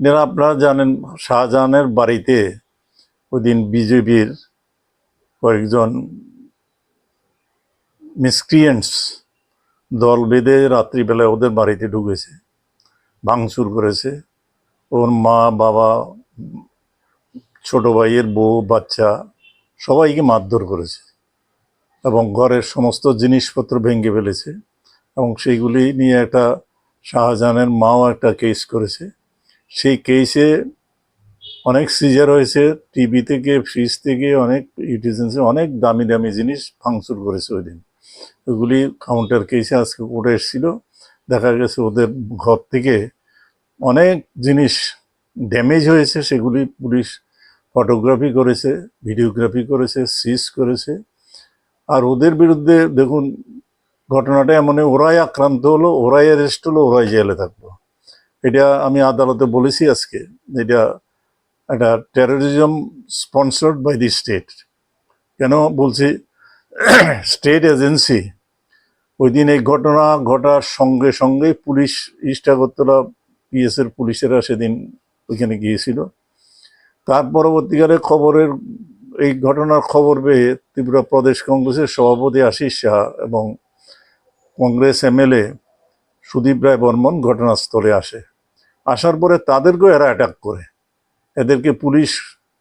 যারা আপনারা জানেন, শাহজাহানের বাড়িতে ওই দিন বিজেপির কয়েকজন মিসক্রিয়েন্টস দল বেঁধে রাত্রিবেলায় ওদের বাড়িতে ঢুকেছে, ভাঙচুর করেছে। ওর মা, বাবা, ছোট ভাইয়ের বউ, বাচ্চা সবাইকে মারধর করেছে এবং ঘরের সমস্ত জিনিসপত্র ভেঙে ফেলেছে এবং সেইগুলি নিয়ে একটা শাহজাহানের মাও একটা কেস করেছে। সেই কেসে অনেক সিজার হয়েছে টিভি থেকে ফ্রিজ থেকে, অনেক ইউটিজেন্সে অনেক দামি দামি জিনিস ভাঙচুর করেছে ওই দিন। ওগুলি কাউন্টার কেসে আজকে কোর্টে এসেছিল। দেখা গেছে ওদের ঘর থেকে অনেক জিনিস ড্যামেজ হয়েছে, সেগুলি পুলিশ ফটোগ্রাফি করেছে ভিডিওগ্রাফি করেছে সিজ করেছে। আর ওদের বিরুদ্ধে দেখুন, ঘটনাটা এমন ওরাই আক্রান্ত হলো, ওরাই অ্যারেস্ট হলো, ওরাই জেলে থাকল। এটা আমি আদালতে বলেছি আজকে, এটা একটা terrorism sponsored by the state কেন বলছি? স্টেট এজেন্সি ওই দিন এই ঘটনা ঘটার সঙ্গে সঙ্গে পুলিশ ইস্ট আগরতলা পিএসের পুলিশেরা সেদিন ওইখানে গিয়েছিল। তার পরবর্তীকালে খবরের, এই ঘটনার খবর পেয়ে ত্রিপুরা প্রদেশ কংগ্রেসের সভাপতি আশিস শাহ এবং কংগ্রেস এমএলএ সুদীপ রায় বর্মন ঘটনাস্থলে আসে। আসার পরে তাদেরকেও এরা অ্যাটাক করে। এদেরকে পুলিশ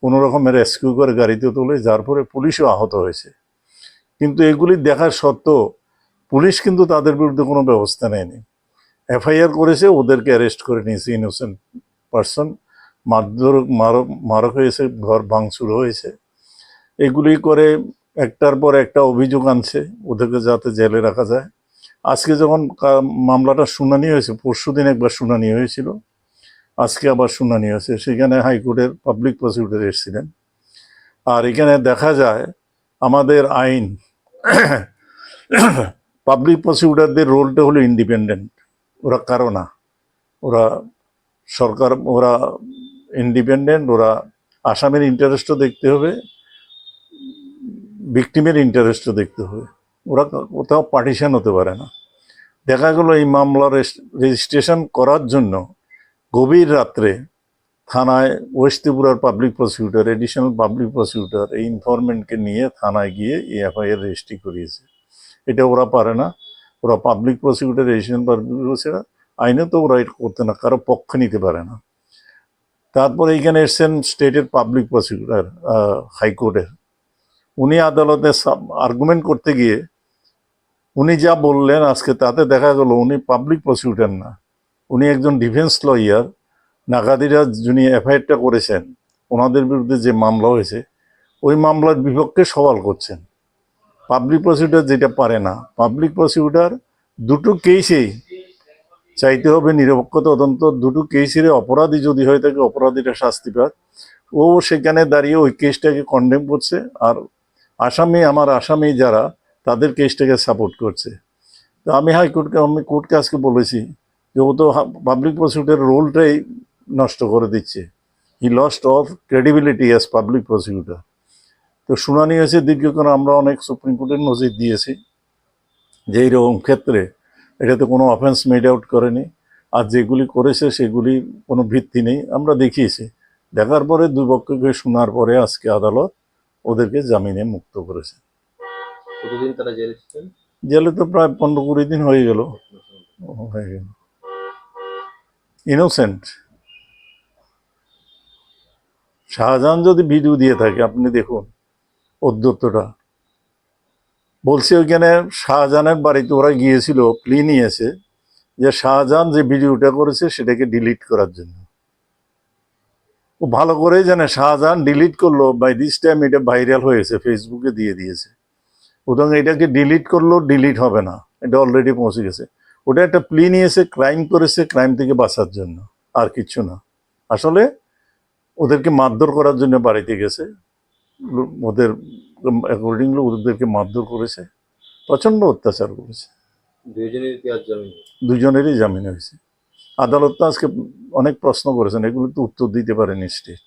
কোনো রকমের রেস্কিউ করে গাড়িতে তোলে, যার পরে পুলিশও আহত হয়েছে। কিন্তু এগুলি দেখার সত্ত্বেও পুলিশ কিন্তু তাদের বিরুদ্ধে কোনো ব্যবস্থা নেয়নি। এফআইআর করেছে, ওদেরকে অ্যারেস্ট করে নিয়েছে ইনোসেন্ট পার্সন মারধর, মারক হয়েছে, ঘর ভাঙচুর হয়েছে। এগুলি করে একটার পর একটা অভিযোগ আনছে, ওদেরকে যাতে জেলে রাখা যায়। আজকে যখন মামলাটা শুনানি হয়েছে পরশু দিন একবার শুনানি হয়েছিল। আজকে আবার শুনানি আছে। সেখানে হাইকোর্টের পাবলিক প্রসিকিউটর এসেছিলেন। আর এখানে দেখা যায়, আমাদের আইন পাবলিক প্রসিকিউটরদের রোলটা হলো ইন্ডিপেন্ডেন্ট ওরা কারও না। ওরা সরকার, ওরা ইন্ডিপেন্ডেন্ট ওরা আসামের ইন্টারেস্টও দেখতে হবে ভিকটিমের ইন্টারেস্টও দেখতে হবে। ওরা কোথাও পার্টিশন হতে পারে না। দেখা গেলো এই মামলা রেজিস্ট্রেশন করার জন্য গভীর রাত্রে থানায় ওয়েস্ট ত্রিপুরার public prosecutor additional public prosecutor এই ইনফরমেন্টকে নিয়ে থানায় গিয়ে এই এফআইআর রেজিস্ট্রি করিয়েছে। এটা ওরা পারে না। ওরা public prosecutor additional public prosecutor আইনে তো ওরা এটা করতে না, কারও পক্ষ নিতে পারে না। তারপরে এইখানে এসছেন স্টেটের পাবলিক প্রসিকিউটর হাইকোর্টের উনি আদালতে আর্গুমেন্ট করতে গিয়ে উনি যা বললেন আজকে তাতে দেখা গেল উনি পাবলিক প্রসিকিউটর না। উনি একজন ডিফেন্স লয়ার নাগাদিরা যিনি এফআইআরটা করেছেন, ওনাদের বিরুদ্ধে যে মামলা হয়েছে, ওই মামলার বিপক্ষে সওয়াল করছেন। পাবলিক প্রসিকিউটর যেটা পারে না পাবলিক প্রসিকিউটর দুটো কেসেই চাইতে হবে নিরপেক্ষ তদন্ত, দুটো কেসের অপরাধী যদি হয়ে থাকে, অপরাধীরা শাস্তি পাক। ও সেখানে দাঁড়িয়ে ওই কেসটাকে কন্ডেম করছে, আর আসামি, আমার আসামি যারা, তাদের কেসটাকে সাপোর্ট করছে। তো আমি হাইকোর্টকে, আমি কোর্টকে আজকে বলেছি যে ও তো পাবলিক প্রসিকিউটর রোলটাই নষ্ট করে দিচ্ছে। He lost of credibility as public prosecutor তো শুনানি হয়েছে দীর্ঘক্ষণ আমরা অনেক সুপ্রিম কোর্টের নজির দিয়েছি যে এইরকম ক্ষেত্রে এটাতে কোনো অফেন্স মেড আউট করেনি। আর যেগুলি করেছে সেগুলি কোনো ভিত্তি নেই। আমরা দেখিয়েছি। দেখার পরে দুই পক্ষকে শোনার পরে আজকে আদালত ওদেরকে জামিনে মুক্ত করেছে। জেলে জেলে তো প্রায় পনেরো কুড়ি দিন হয়ে গেল। হয়ে গেল। ইনোসেন্ট শাহজাহান যদি ভিডিও দিয়ে থাকে, আপনি দেখুন অধ্যত্তটা। বলছে ওইখানে শাহজাহানের বাড়িতে ওরা গিয়েছিল প্লি নিয়েছে যে শাহজাহান যে ভিডিওটা করেছে সেটাকে ডিলিট করার জন্য। ও ভালো করেই জানে শাহজাহান ডিলিট করল বাই দিস টাইম এটা ভাইরাল হয়েছে ফেসবুকে দিয়ে দিয়েছে। সুতরাং এটাকে ডিলিট করলেও ডিলিট হবে না, এটা অলরেডি পৌঁছে গেছে। ওটা একটা প্লি নিয়েছে ক্রাইম করেছে ক্রাইম থেকে বাঁচার জন্য। আর কিচ্ছু না। আসলে ওদেরকে মারধর করার জন্য বাড়িতে গেছে। ওদের অ্যাকর্ডিংলি ওদেরকে মারধর করেছে। প্রচণ্ড অত্যাচার করেছে। দুজনেরই জামিন হয়েছে। আদালত তো আজকে অনেক প্রশ্ন করেছেন। এগুলো তো উত্তর দিতে পারেনি স্টেট